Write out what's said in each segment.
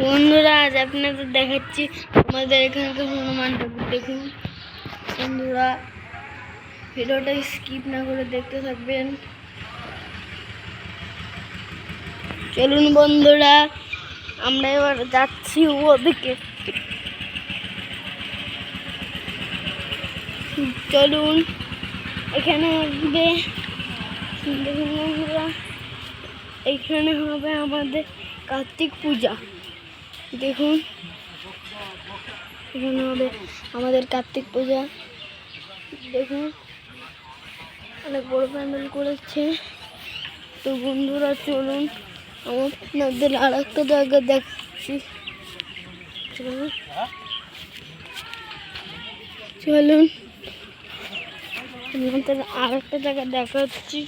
বন্ধুরা, আজ আপনাদের দেখাচ্ছি আমাদের এখানকার হনুমান ঠাকুর দেখুন, বন্ধুরা, ভিডিওটা স্কিপ না করে দেখতে থাকবেন। চলুন, বন্ধুরা, আমরা এবার যাচ্ছি ওদিকে। চলুন, এখানে হবে, দেখুন, বন্ধুরা, এখানে হবে আমাদের কার্তিক পূজা। দেখুন। এখানে হবে আমাদের কার্তিক পূজা। দেখুন। অনেক বড় প্যান্ডেল করেছে। তো বন্ধুরা, চলুন। আপনাদের আর একটা জায়গা দেখছি। চলুন। আপনাদের আর একটা জায়গা দেখাচ্ছি।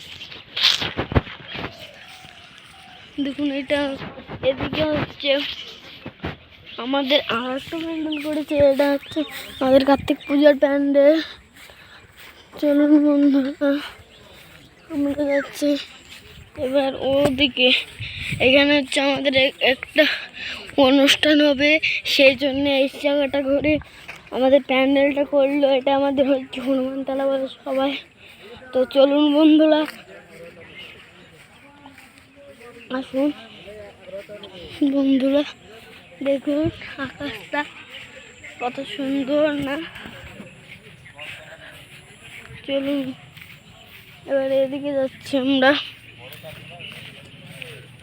দেখুন, এটা এদিকে হচ্ছে আমাদের আর প্যান্ডেল করেছে এটা হচ্ছে আমাদের কার্তিক পূজার প্যান্ডেল চলুন বন্ধুরা, আমরা যাচ্ছি এবার ওদিকে। এখানে হচ্ছে আমাদের একটা অনুষ্ঠান হবে, সেই জন্য এই জায়গাটা ঘুরে আমাদের প্যান্ডেলটা করল, এটা আমাদের হচ্ছে হনুমানতলা বলে সবাই। তো চলুন বন্ধুরা, আসুন। বন্ধুরা দেখুন, আকাশটা কত সুন্দর না? চলুন, এবার এদিকে যাচ্ছি আমরা।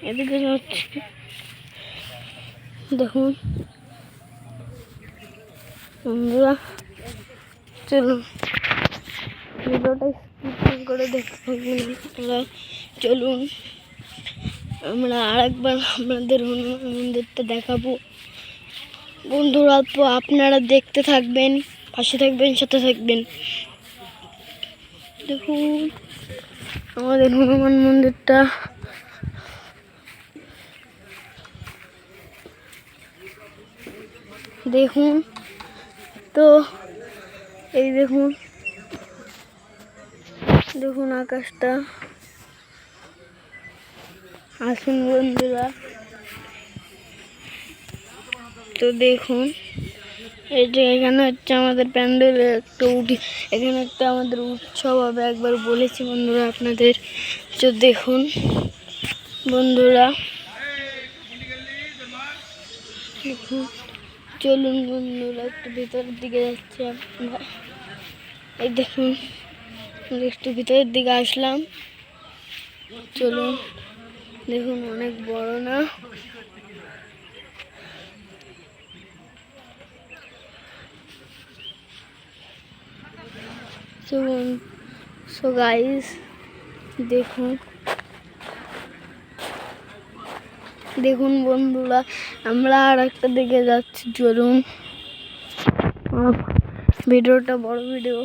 এদিকে যাচ্ছি। দেখুন, বন্ধুরা, চলুন। ভিডিওটা স্কিপ করে দেখতে চলুন। আমরা আরেকবার আপনাদের হনুমান মন্দিরটা দেখাবো। বন্ধুরা, তো আপনারা দেখতে থাকবেন, পাশে থাকবেন, সাথে থাকবেন। দেখুন, আমাদের হনুমান মন্দিরটা। দেখুন, তো এই দেখুন দেখুন আকাশটা। আসুন বন্ধুরা। তো দেখুন, এই যে এখানে হচ্ছে আমাদের প্যান্ডেলে, একটা উঠি, এখানে একটা আমাদের উৎসব হবে, একবার বলেছি বন্ধুরা আপনাদের। তো দেখুন, বন্ধুরা। চলুন বন্ধুরা, একটু ভিতরের দিকে যাচ্ছি আপনারা এই দেখুন একটু ভিতরের দিকে আসলাম। চলুন। দেখুন, অনেক বড় না? গাইস দেখুন। দেখুন বন্ধুরা, আমরা আর একটা দিকে যাচ্ছি, চলুন। ভিডিওটা বড় ভিডিও।